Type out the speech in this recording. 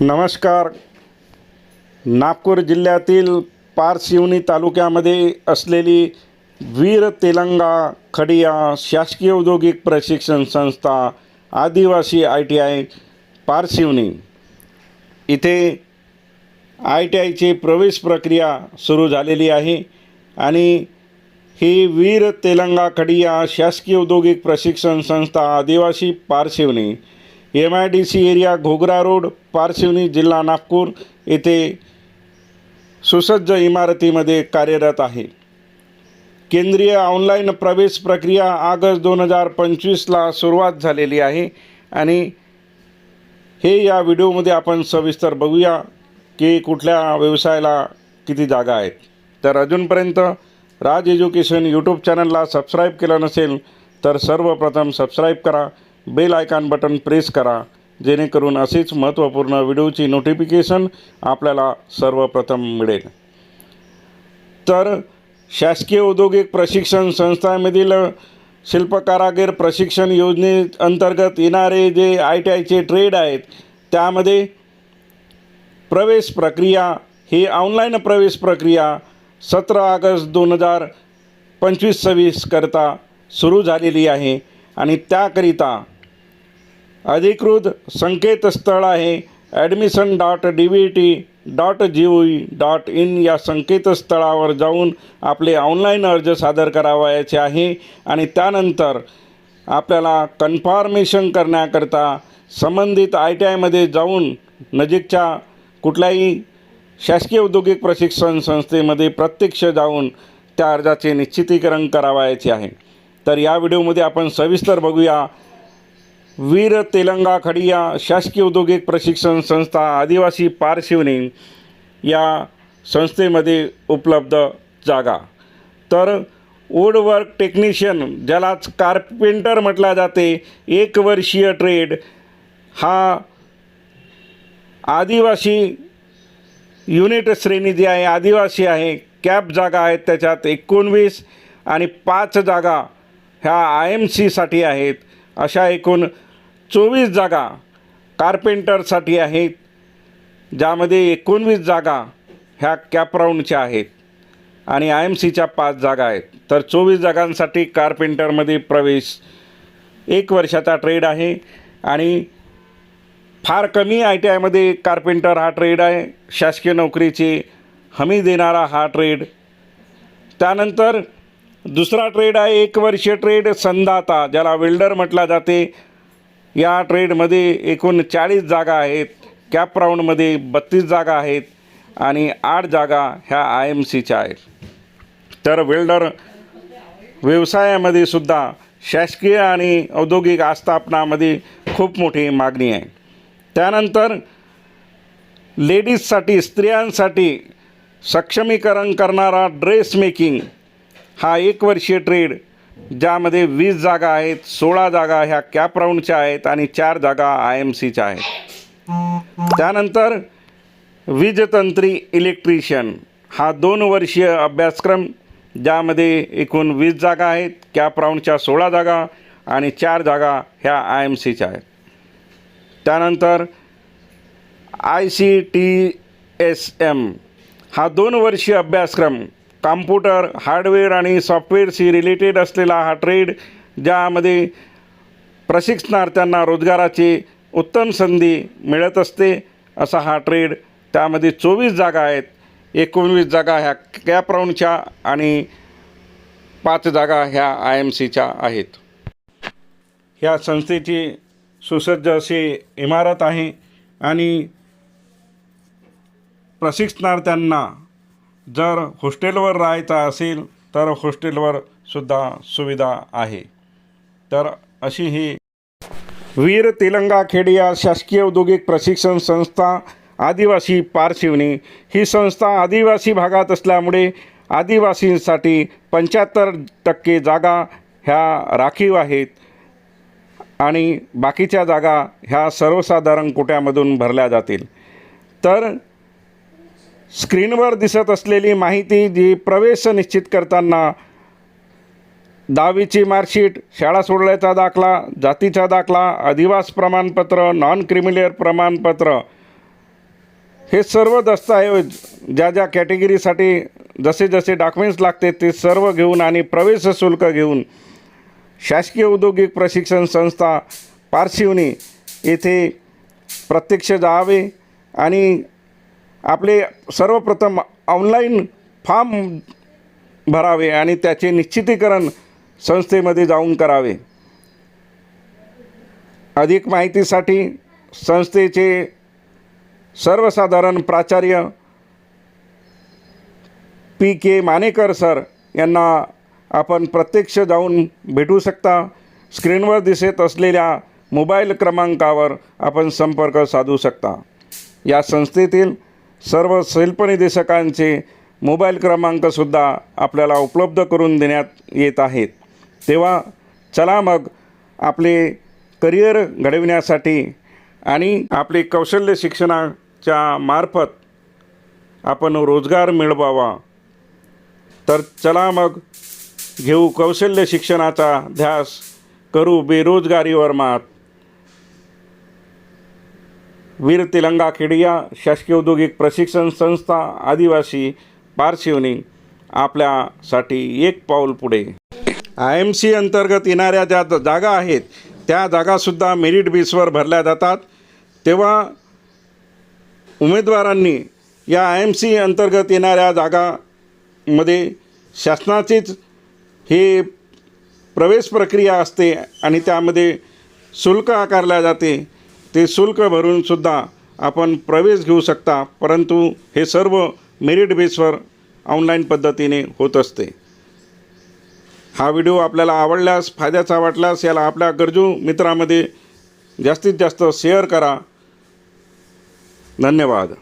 नमस्कार. नागपूर जिल्ह्यातील पारशिवनी तालुक्यामध्ये असलेली वीर तेलंगा खडिया शासकीय औद्योगिक प्रशिक्षण संस्था आदिवासी आय टी आय पारशिवनी इथे आय टी आयची प्रवेश प्रक्रिया सुरू झालेली आहे आणि ही वीर तेलंगा खडिया शासकीय औद्योगिक प्रशिक्षण संस्था आदिवासी Parshivni M I D C area Ghogra road Parshivni जिल्हा नागपूर येथे सुसज्ज इमारतीमध्ये कार्यरत आहे. केंद्रीय ऑनलाईन प्रवेश प्रक्रिया ऑगस्ट दोन हजार पंचवीसला सुरुवात झालेली आहे आणि हे या व्हिडिओमध्ये आपण सविस्तर बघूया की कुठल्या व्यवसायाला किती जागा आहेत. तर अजूनपर्यंत राज एज्युकेशन यूट्यूब चॅनलला सबस्क्राईब केलं नसेल तर सर्वप्रथम सबस्क्राईब करा. बेल आयकॉन बटन प्रेस करा जेणेकरून असेच महत्त्वपूर्ण व्हिडिओची नोटिफिकेशन आपल्याला सर्वप्रथम मिळेल. तर शासकीय औद्योगिक प्रशिक्षण संस्थांमधील शिल्पकारागीर प्रशिक्षण योजनेअंतर्गत येणारे जे आय टी आयचे ट्रेड आहेत त्यामध्ये प्रवेश प्रक्रिया ही ऑनलाईन प्रवेश प्रक्रिया सतरा ऑगस्ट दोन हजार पंचवीस सव्वीसकरता सुरू झालेली आहे आणि त्याकरिता अधिकृत संकेतस्थळ आहे. Admission dot D V T dot G O E dot in या संकेतस्थळावर जाऊन आपले ऑनलाईन अर्ज सादर करावयाचे आहे. आणि त्यानंतर आपल्याला कन्फर्मेशन करण्याकरता संबंधित आय टी आयमध्ये जाऊन नजीकच्या कुठल्याही शासकीय औद्योगिक प्रशिक्षण संस्थेमध्ये प्रत्यक्ष जाऊन त्या अर्जाचे निश्चितीकरण करावयाचे आहे. तर या व्हिडिओमध्ये आपण सविस्तर बघूया. वीर तेलंगा खडिया शासकीय औद्योगिक प्रशिक्षण संस्था आदिवासी पारशिवनी या संस्थेमध्ये उपलब्ध जागा. तर वुडवर्क टेक्निशियन ज्यालाच कार्पेंटर म्हटला जाते एक वर्षीय ट्रेड हा आदिवासी युनिट श्रेणी जी आहे आदिवासी आहे कॅप जागा आहेत त्याच्यात एकोणवीस आणि पाच जागा ह्या आय एम सीसाठी आहेत. अशा एकूण चोवीस जागा कार्पेंटरसाठी आहेत ज्यामध्ये एकोणवीस जागा ह्या कॅपराऊंडच्या आहेत आणि आय एम सीच्या पाच जागा आहेत. तर चोवीस जागांसाठी कार्पेंटरमध्ये प्रवेश एक वर्षाचा ट्रेड आहे आणि फार कमी आय टी आयमध्ये कार्पेंटर हा ट्रेड आहे. शासकीय नोकरीची हमी देणारा हा ट्रेड त्यानंतर दुसरा ट्रेड आहे एक वर्षीय ट्रेड संदाता ज्याला वेल्डर म्हटला जाते. या ट्रेडमध्ये एकूण चाळीस जागा आहेत कॅप राऊंडमध्ये बत्तीस जागा आहेत आणि आठ जागा ह्या आय एम सीच्या आहेत. तर वेल्डर व्यवसायामध्ये सुद्धा शासकीय आणि औद्योगिक आस्थापनामध्ये खूप मोठी मागणी आहे. त्यानंतर लेडीजसाठी स्त्रियांसाठी सक्षमीकरण करणारा ड्रेस मेकिंग हा एक वर्षीय ट्रेड ज्यामध्ये वीस जागा आहेत सोळा जागा ह्या कॅप राऊंडच्या आहेत आणि चार जागा आय एम सीच्या आहेत. त्यानंतर वीजतंत्री इलेक्ट्रिशियन. हा दोन वर्षीय अभ्यासक्रम ज्यामध्ये एकूण वीस जागा आहेत कॅप राऊंडच्या सोळा जागा आणि चार जागा ह्या आय एम सीच्या आहेत. त्यानंतर I C T S M. हा दोन वर्षीय अभ्यासक्रम कॉम्प्युटर हार्डवेअर आणि सॉफ्टवेअरशी रिलेटेड असलेला हा ट्रेड ज्यामध्ये प्रशिक्षणार्थ्यांना रोजगाराची उत्तम संधी मिळत असते असा हा ट्रेड त्यामध्ये चोवीस जागा आहेत. एकोणवीस जागा ह्या कॅप राऊंडच्या आणि पाच जागा ह्या आय एम सीच्या आहेत. ह्या संस्थेची सुसज्ज अशी इमारत आहे आणि प्रशिक्षणार्थ्यांना जर हॉस्टेलवर राहायचं असेल तर हॉस्टेलवर सुद्धा सुविधा आहे. तर अशी ही वीर तेलंगा खेडिया शासकीय औद्योगिक प्रशिक्षण संस्था आदिवासी पारशिवनी ही संस्था आदिवासी भागात असल्यामुळे आदिवासींसाठी पंच्याहत्तर टक्के जागा ह्या राखीव आहेत आणि बाकीच्या जागा ह्या सर्वसाधारण कोट्यामधून भरल्या जातील. तर स्क्रीनवर दिसत असलेली माहिती जी प्रवेश निश्चित करताना दहावीची मार्कशीट शाळा सोडल्याचा दाखला जातीचा दाखला अधिवास प्रमाणपत्र नॉन क्रिमिलियर प्रमाणपत्र हे सर्व दस्तऐवज ज्या ज्या कॅटेगरीसाठी जसे जसे डॉक्युमेंट्स लागते ते सर्व घेऊन आणि प्रवेश शुल्क घेऊन शासकीय औद्योगिक प्रशिक्षण संस्था पारशिवनी येथे प्रत्यक्ष जावे आणि आपले सर्वप्रथम ऑनलाईन फॉर्म भरावे आणि त्याचे निश्चितीकरण संस्थेमध्ये जाऊन करावे. अधिक माहितीसाठी संस्थेचे सर्वसाधारण प्राचार्य पी के मानेकर सर यांना आपण प्रत्यक्ष जाऊन भेटू शकता. स्क्रीनवर दिसत असलेल्या मोबाईल क्रमांकावर आपण संपर्क साधू शकता. या संस्थेतील सर्व शिल्पनिदेशकांचे मोबाईल क्रमांकसुद्धा आपल्याला उपलब्ध करून देण्यात येत आहेत. तेव्हा चला मग आपले करिअर घडविण्यासाठी आणि आपले कौशल्य शिक्षणाच्या मार्फत आपण रोजगार मिळवावा. तर चला मग घेऊ कौशल्य शिक्षणाचा ध्यास करू बेरोजगारीवर मात. वीर तिलंगा खेडिया शासकीय औद्योगिक प्रशिक्षण संस्था आदिवासी पारशिवनी आपल्यासाठी एक पाऊल पुढे. आय एम सी अंतर्गत येणाऱ्या ज्या जागा आहेत त्या जागासुद्धा मेरिट बेसवर भरल्या जातात. तेव्हा उमेदवारांनी या आय एम सी अंतर्गत येणाऱ्या जागामध्ये शासनाचीच हे प्रवेश प्रक्रिया असते आणि त्यामध्ये शुल्क आकारल्या जाते. ते शुल्क भरूनसुद्धा आपण प्रवेश घेऊ शकता परंतु हे सर्व मेरिट बेसवर ऑनलाईन पद्धतीने होत असते. हा व्हिडिओ आपल्याला आवडल्यास फायद्याचा वाटल्यास याला आपल्या गरजू मित्रामध्ये जास्तीत जास्त शेअर करा. धन्यवाद.